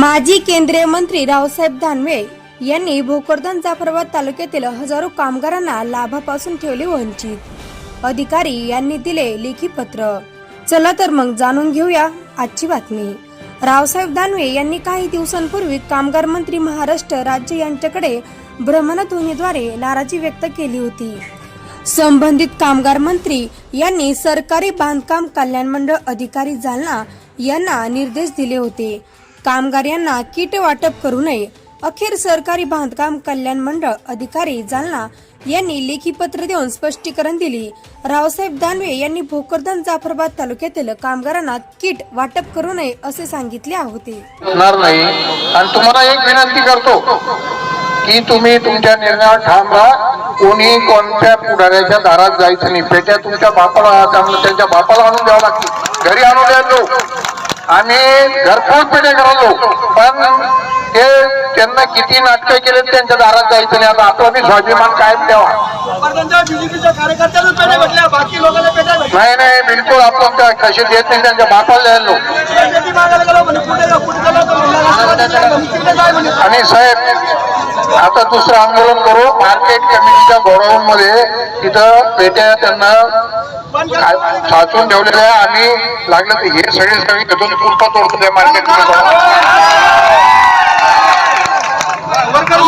माजी केंद्रीय मंत्री रावसाहेब दानवे यांनी भोकरदन जाफराबाद तालुक्यातील हजारो कामगारांना लाभापासून ठेवले वंचित. अधिकारी यांनी दिले लेखी पत्र. चला तर मग जाणून घेऊया आजची बातमी. रावसाहेब दानवे यांनी काही दिवसांपूर्वी कामगार मंत्री महाराष्ट्र राज्य यांच्याकडे भ्रमणध्वनीद्वारे नाराजी व्यक्त केली होती. संबंधित कामगार मंत्री यांनी सरकारी बांधकाम कल्याण मंडळ अधिकारी जालना यांना निर्देश दिले होते. कामगार यांना किट वाटप करू नये. अखेर सरकारी बांधकाम कल्याण मंडळ अधिकारी जालना यांनी लेखी पत्र देऊन स्पष्टीकरण दिली. रावसाहेब दानवे यांनी भोकरदन जाफराबाद तालुक्यातील कामगारांना किट वाटप करू नये असे सांगितले होते. होणार नाही. आणि तुम्हाला एक विनंती करतो की तुम्ही तुमच्या निर्णयावर ठाम राहा. कोणी कोणत्या पुढाऱ्याच्या दारात जायचं नाही. पेट्या तुमच्या बापाला त्यामुळे त्यांच्या बापाला आणून द्यावं लागतील. घरी आणून द्यायलो आम्ही घरपोच करायलो पण ते त्यांना किती नाटकं केले त्यांच्या दारात जायचं नाही आता आपला बी स्वाभिमान कायम ठेवा वर्धनच्या बीजेपीच्या कार्यकर्त्यांना पेट्या भेटल्या बाकी लोकांना पेट्या भेटल्या नाही नाही बिलकुल आपण त्या कशी देत नाही त्यांच्या बापाला द्यायलो आणि साहेब आता दुसरं आंदोलन करू मार्केट कमिटीच्या गोडाऊन मध्ये तिथं पेट्या त्यांना साचून ठेवलेल्या आहे आम्ही लागलं तर हे सगळे सगळे घेऊन कुलपा तोडतो त्या मार्केट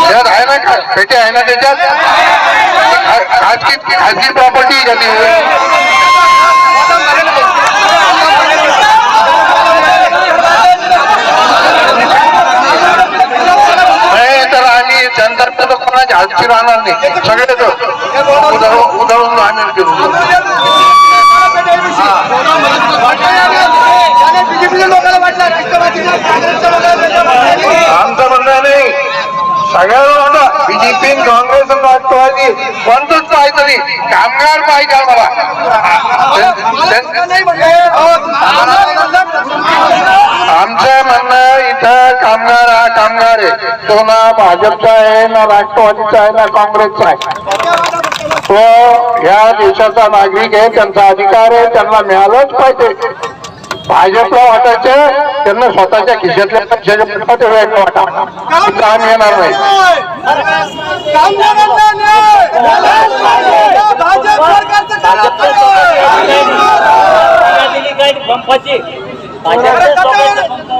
त्यात आहे ना का पेट्या आहे ना त्याच्यात खाजगी खाजगी प्रॉपर्टी का ती नाही तर आम्ही जनता आजची राहणार नाही. सगळे उधळून आम्ही घेऊ आमचं म्हणणं नाही. सगळ्यांना बीजेपी काँग्रेस राष्ट्रवादी कोणतंच पाहिजे. तरी कामगार पाहिजे आम्हाला. आमचं म्हणणं कामगार हा कामगार आहे. तो ना भाजपचा आहे ना राष्ट्रवादीचा आहे ना काँग्रेसचा आहे. तो या देशाचा नागरिक आहे त्यांचा अधिकार आहे त्यांना मिळालंच पाहिजे. भाजपला वाटायचं त्यांना स्वतःच्या खिशातल्या पैशाच्या पुढे वेळ वाटा. आम्ही येणार नाही.